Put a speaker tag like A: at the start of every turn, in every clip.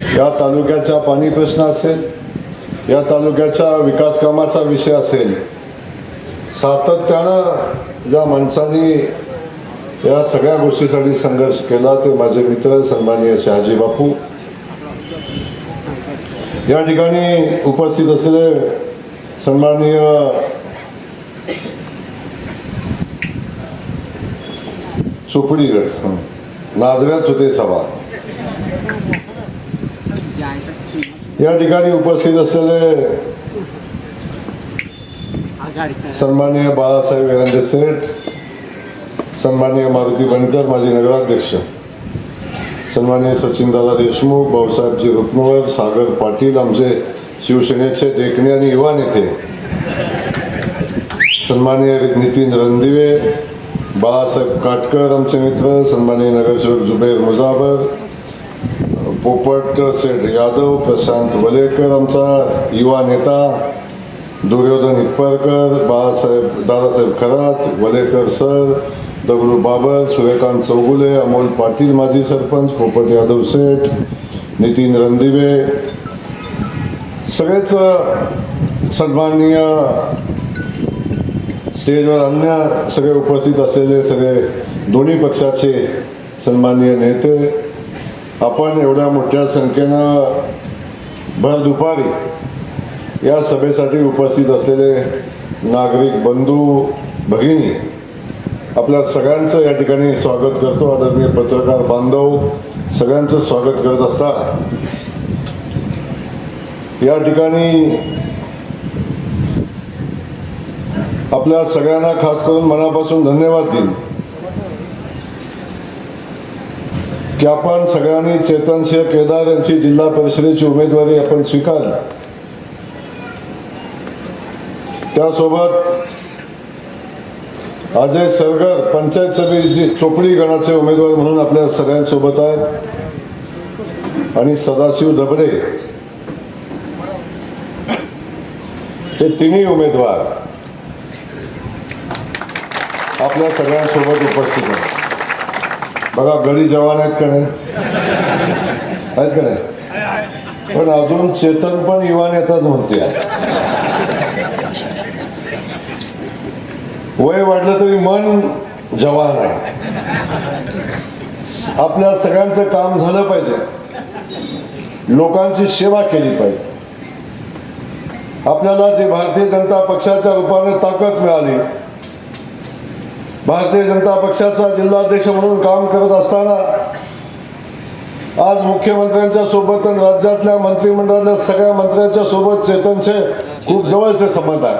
A: या तालुक्याचा पाणी प्रश्न असेल या तालुक्याच्या विकास कामाचा विषय असेल सातत्यानं ज्या माणसांनी या सगळ्या गोष्टीसाठी संघर्ष केला ते माझे मित्र सन्माननीय शहाजी बापू. या ठिकाणी उपस्थित असलेले सन्माननीय चोपडीगड नादव्यात होते सभा. या ठिकाणी उपस्थित असलेले सन्माननीय बाळासाहेब एरंदे सेठ सन्माननीय मारुती बनकर माजी नगराध्यक्ष सन्माननीय सचिनदादा देशमुख भाऊसाहेबजी रुक्मवर सागर पाटील आमचे शिवसेनेचे देखणे आणि युवा नेते सन्माननीय नितीन रणदिवे बाळासाहेब काटकर आमचे मित्र सन्माननीय नगरसेवक जुबेर मुजाबर पोपट सेठ यादव प्रशांत वलेकर आमचा युवा नेता दुर्योधन इप्परकर बाळासाहेब दादासाहेब खरात वलेकर सर दगडू बाबर सूर्यकांत चौगुले अमोल पाटील माजी सरपंच पोपट यादव सेठ नितीन रणदिवे. सगळेच सन्माननीय स्टेजवर अन्य सगळे उपस्थित असलेले सगळे दोन्ही पक्षाचे सन्माननीय नेते आपण एवढ्या मोठ्या संख्येनं भर दुपारी या सभेसाठी उपस्थित असलेले नागरिक बंधू भगिनी आपल्या सगळ्यांचं या ठिकाणी स्वागत करतो. आदरणीय पत्रकार बांधव सगळ्यांचं स्वागत करत असता. या ठिकाणी आपल्या सगळ्यांना खास करून मनापासून धन्यवाद देईन. की आपण सगळ्यांनी चेतनसिंह केदार यांची जिल्हा परिषदेची उमेदवारी आपण स्वीकारली. त्यासोबत अजय सरगर पंचायत समिती चोपडी गणाचे उमेदवार म्हणून आपल्या सगळ्यांसोबत आहेत. आणि सदाशिव दबडे हे तिन्ही उमेदवार आपल्या सगळ्यांसोबत उपस्थित आहेत. बघा गडी जवान आहेत का नाही? आहेत का नाही? पण अजून चेतन पण युवा येतात म्हणते. वय वाढलं तरी मन जवान आहे. आपल्या सगळ्यांचं काम झालं पाहिजे. लोकांची सेवा केली पाहिजे. आपल्याला जी भारतीय जनता पक्षाच्या रूपाने ताकद मिळाली भारतीय जनता पक्षाचा जिल्हाध्यक्ष म्हणून काम करत असताना आज मुख्यमंत्र्यांच्या सोबत आणि राज्यातल्या मंत्रिमंडळातल्या सगळ्या मंत्र्यांच्या सोबत चेतनचे खूप जवळचे संबंध आहे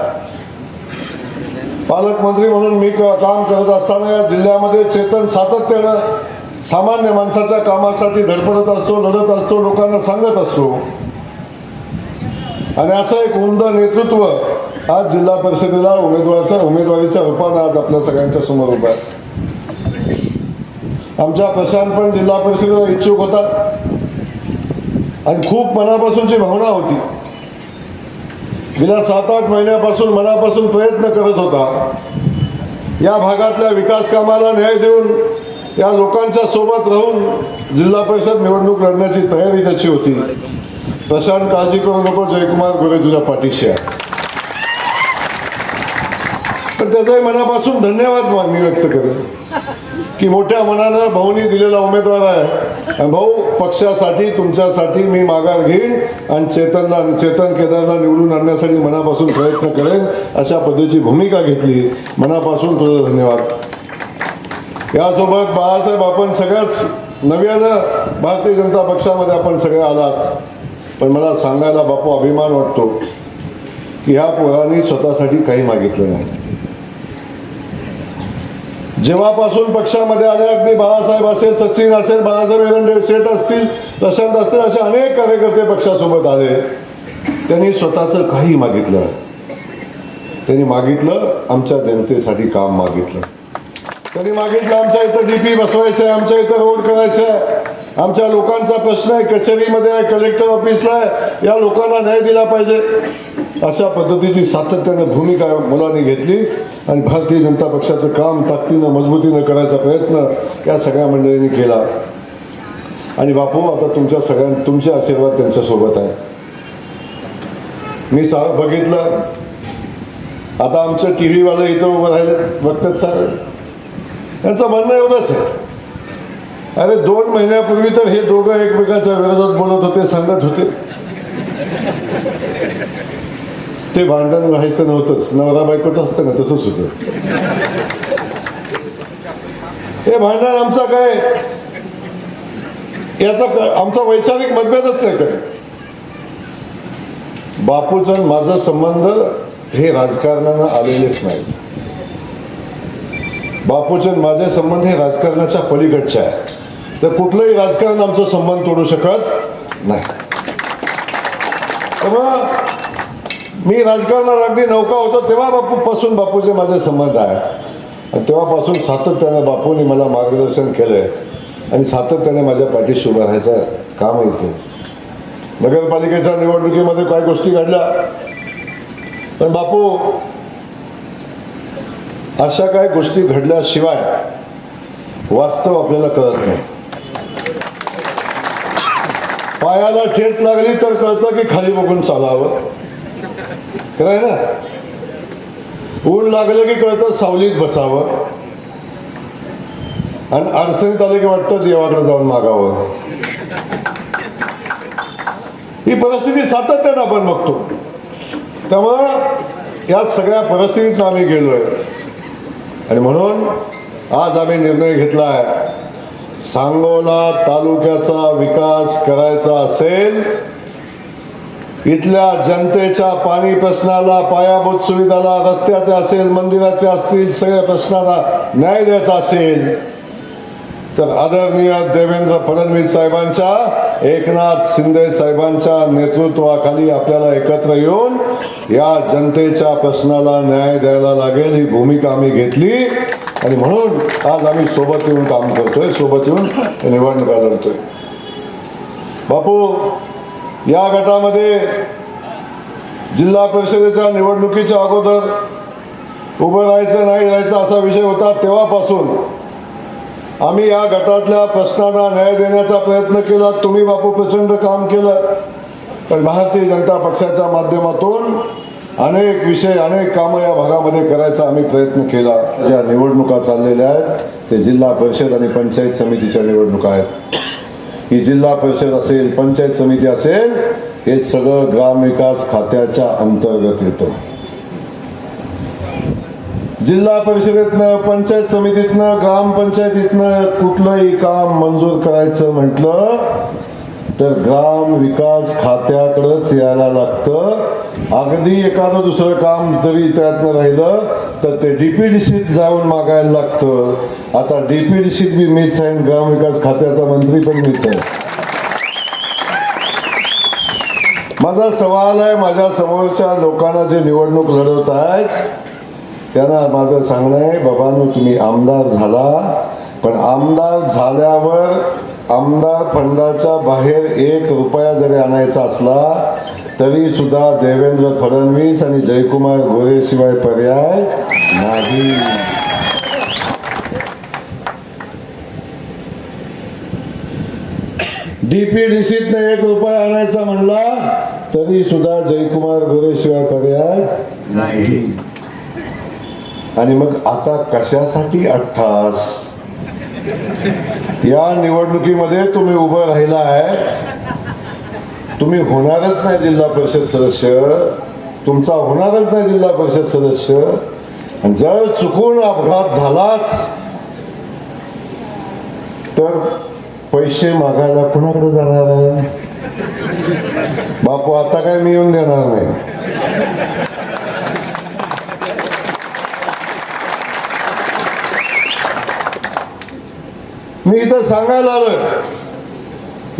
A: पालकमंत्री म्हणून मी काम करत असताना या जिल्ह्यामध्ये चेतन सातत्यानं सामान्य माणसाच्या कामासाठी धडपडत असतो लढत असतो लोकांना सांगत असतो. आणि असं एक उमद नेतृत्व आज जिल्हा परिषदेला उमेदवाराच्या उमेदवारीच्या रूपानं आज आपल्या सगळ्यांच्या समोर उभा आहे. आमच्या प्रशांत पण जिल्हा परिषदेला इच्छुक होता. आणि खूप मनापासूनची भावना होती. गेल्या सात आठ महिन्यापासून मनापासून प्रयत्न करत होता. या भागातल्या विकास कामाला न्याय देऊन या लोकांच्या सोबत राहून जिल्हा परिषद निवडणूक लढण्याची तयारी त्याची होती. प्रशांत काळजी करू नको जयकुमार गोरे तुझ्या पाठीशी आहे पण त्याचाही मनापासून धन्यवाद मी व्यक्त करेन. की मोठ्या मनानं भाऊनी दिलेला उमेदवार आहे. भाऊ पक्षासाठी तुमच्यासाठी मी माघार घेईन आणि चेतनला चेतन केदारला निवडून आणण्यासाठी मनापासून प्रयत्न करेन. अशा पद्धतीची भूमिका घेतली. मनापासून तुझं धन्यवाद. यासोबत बाळासाहेब आपण सगळ्याच नव्यानं भारतीय जनता पक्षामध्ये आपण सगळे आलात. पण मला सांगायला बापू अभिमान वाटतो की ह्या पोरांनी स्वतःसाठी काही मागितलं नाही. जेव्हापासून पक्षामध्ये आले अगदी बाळासाहेब असेल सचिन असेल बाळासाहेब एरंडे शेठ असतील प्रशांत असतील असे अनेक कार्यकर्ते पक्षासोबत आले. त्यांनी स्वतःचं काही मागितलं. त्यांनी मागितलं आमच्या जनतेसाठी काम मागितलं. त्यांनी मागितलं आमच्या इथं डीपी बसवायचं आहे आमच्या इथं रोड करायचं आहे आमच्या लोकांचा प्रश्न आहे कचेरीमध्ये आहे कलेक्टर ऑफिसला आहे. या लोकांना न्याय दिला पाहिजे. अशा पद्धतीची सातत्यानं भूमिका मुलांनी घेतली आणि भारतीय जनता पक्षाचं काम ताकदीनं मजबूतीनं करायचा प्रयत्न या सगळ्या मंडळींनी केला. आणि बापू आता तुमच्या सगळ्यां तुमचे आशीर्वाद त्यांच्यासोबत आहे. मी सा बघितलं. आता आमचं टी व्हीवालं इथं उभं राहिले बघतात सर. त्यांचं म्हणणं एवढंच आहे. अरे दोन महिन्यापूर्वी तर हे दोघं एकमेकांच्या विरोधात बोलत होते सांगत होते. ते भांडण व्हायचं नव्हतंच. नवरा बायकोचं असतं ना तसंच होतं. हे भांडण आमचा काय? याचा आमचा वैचारिक मतभेदच नाही काय बापूचा माझा संबंध हे राजकारणानं आलेलेच नाहीत. बापूचंद माझे संबंध हे राजकारणाच्या पलीकडचे आहे. तर कुठलंही राजकारण आमचा संबंध तोडू शकत नाही. तेव्हा मी राजकारणात अगदी नौका होतो तेव्हा बापूपासून बापूचे माझे संबंध आहे. आणि तेव्हापासून सातत्याने बापूने मला मार्गदर्शन केलंय. आणि सातत्याने माझ्या पाठीशी उभं राहायचं कामही केलं नगरपालिकेच्या निवडणुकीमध्ये काही गोष्टी घडल्या. पण बापू अशा काही गोष्टी घडल्याशिवाय वास्तव आपल्याला कळत नाही. पायाला ठेच लागली तर कळतं की खाली बघून चालावं. खरं आहे ना? ऊन लागलं की कळतं सावलीत बसावं. आणि अडचणीत आलं की वाटतं देवाकडे जाऊन मागावं. ही परिस्थिती सातत्यानं आपण बघतो. त्यामुळं या सगळ्या परिस्थितीत आम्ही गेलोय. आणि म्हणून आज आम्ही निर्णय घेतला आहे सांगोला तालुक्याचा विकास करायचा असेल इथल्या जनतेच्या पाणी प्रश्नाला पायाभूत सुविधाला रस्त्याचे असेल मंदिराचे असतील सगळ्या प्रश्नाला न्याय द्यायचा असेल तर आदरणीय देवेंद्र फडणवीस साहेबांच्या एकनाथ शिंदे साहेबांच्या नेतृत्वाखाली आपल्याला एकत्र येऊन या जनतेच्या प्रश्नाला न्याय द्यायला लागेल ही भूमिका आम्ही घेतली. आणि म्हणून आज आम्ही सोबत येऊन काम करतोय सोबत येऊन निवडणुका लढतोय. बापू या गटामध्ये जिल्हा परिषदेच्या निवडणुकीच्या अगोदर उभं राहायचं नाही राहायचं असा विषय होता तेव्हापासून. आम्ही या गटातल्या प्रश्नांना न्याय देण्याचा प्रयत्न केला. तुम्ही बापू प्रचंड काम केलं. पण भारतीय जनता पक्षाच्या माध्यमातून अनेक विषय अनेक कामं या भागामध्ये करायचा आम्ही प्रयत्न केला. ज्या निवडणुका चाललेल्या आहेत ते जिल्हा परिषद आणि पंचायत समितीच्या निवडणुका आहेत. ही जिल्हा परिषद असेल पंचायत समिती असेल हे सगळं ग्रामविकास खात्याच्या अंतर्गत येतं. जिल्हा परिषदेतनं पंचायत समितीतनं ग्रामपंचायतीतनं कुठलंही काम मंजूर करायचं म्हटलं तर ग्राम विकास खात्याकडेच यायला लागतं. अगदी एखादं दुसरं काम जरी त्यातनं राहिलं तर ते डीपीडीसीत जाऊन मागायला लागतं. आता डीपीडीसीत बी मीच आहे ग्रामविकास खात्याचा मंत्री पण मीच आहे. माझा सवाल आहे माझ्या समोरच्या लोकांना जे निवडणूक लढवत आहेत त्यांना माझं सांगणं आहे बाबांनो तुम्ही आमदार झाला पण आमदार झाल्यावर आमदार फंडाच्या बाहेर एक रुपया जरी आणायचा असला तरी सुद्धा देवेंद्र फडणवीस आणि जयकुमार गोरेशिवाय पर्याय नाही. डीपीडीसीतनं एक रुपया आणायचा म्हणला तरी सुद्धा जयकुमार गोरेशिवाय पर्याय नाही. आणि मग आता कशासाठी अठ्ठास? या निवडणुकीमध्ये तुम्ही उभं राहिला आहे तुम्ही होणारच नाही जिल्हा परिषद सदस्य. तुमचा होणारच नाही जिल्हा परिषद सदस्य. जर चुकून अपघात झालाच तर पैसे मागायला कुणाकडे जाणार आहे? बापू आता काय मी येऊन देणार नाही. मी इथं सांगायला आलोय.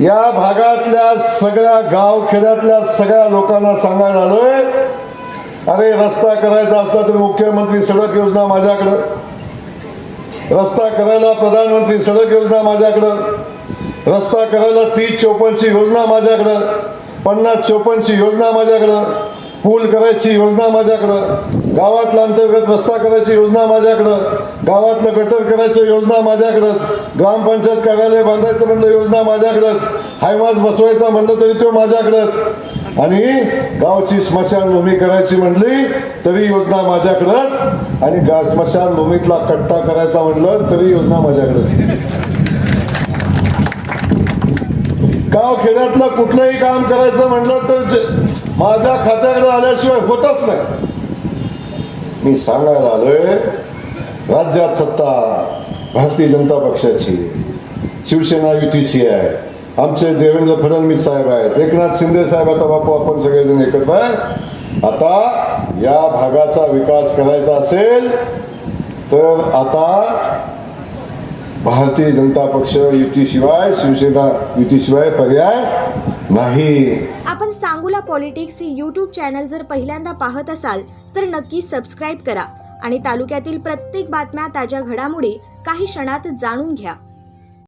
A: या भागातल्या सगळ्या गाव खेड्यातल्या सगळ्या लोकांना सांगायला आलोय. अरे रस्ता करायचा असला तर मुख्यमंत्री सडक योजना माझ्याकडं. रस्ता करायला प्रधानमंत्री सडक योजना माझ्याकडं. रस्ता करायला तीस चौपन्नची योजना माझ्याकडं. पन्नास चौपन्नची योजना माझ्याकडं. पूल करायची योजना माझ्याकडं. गावातला अंतर्गत रस्ता करायची योजना माझ्याकडं गावातलं गटर करायचं योजना माझ्याकडंच ग्रामपंचायत कार्यालय बांधायचं म्हणलं योजना माझ्याकडंच हायमास बसवायचा म्हणलं तरी तो माझ्याकडंच आणि गावची स्मशानभूमी करायची म्हणली तरी योजना माझ्याकडंच आणि गा स्मशानभूमीतला कट्टा करायचा म्हणलं तरी योजना माझ्याकडंच गाव खेड्यातलं कुठलंही काम करायचं म्हणलं तर जे- माझ्या खात्याकडे आल्याशिवाय होतच नाही. मी सांगायला आलोय राज्यात सत्ता भारतीय जनता पक्षाची शिवसेना युतीची आहे आमचे देवेंद्र फडणवीस साहेब आहेत एकनाथ शिंदे साहेब आता बापू आपण सगळेजण एकत्र आहे. आता या भागाचा विकास करायचा असेल तर आता भारतीय जनता पक्ष युतीशिवाय शिवसेना युतीशिवाय पर्याय नाही.
B: आपण सांगूला पॉलिटिक्स हे यूट्यूब चॅनल जर पहिल्यांदा पाहत असाल तर नक्की सबस्क्राईब करा. आणि तालुक्यातील प्रत्येक बातम्या ताज्या घडामोडी काही क्षणात जाणून घ्या.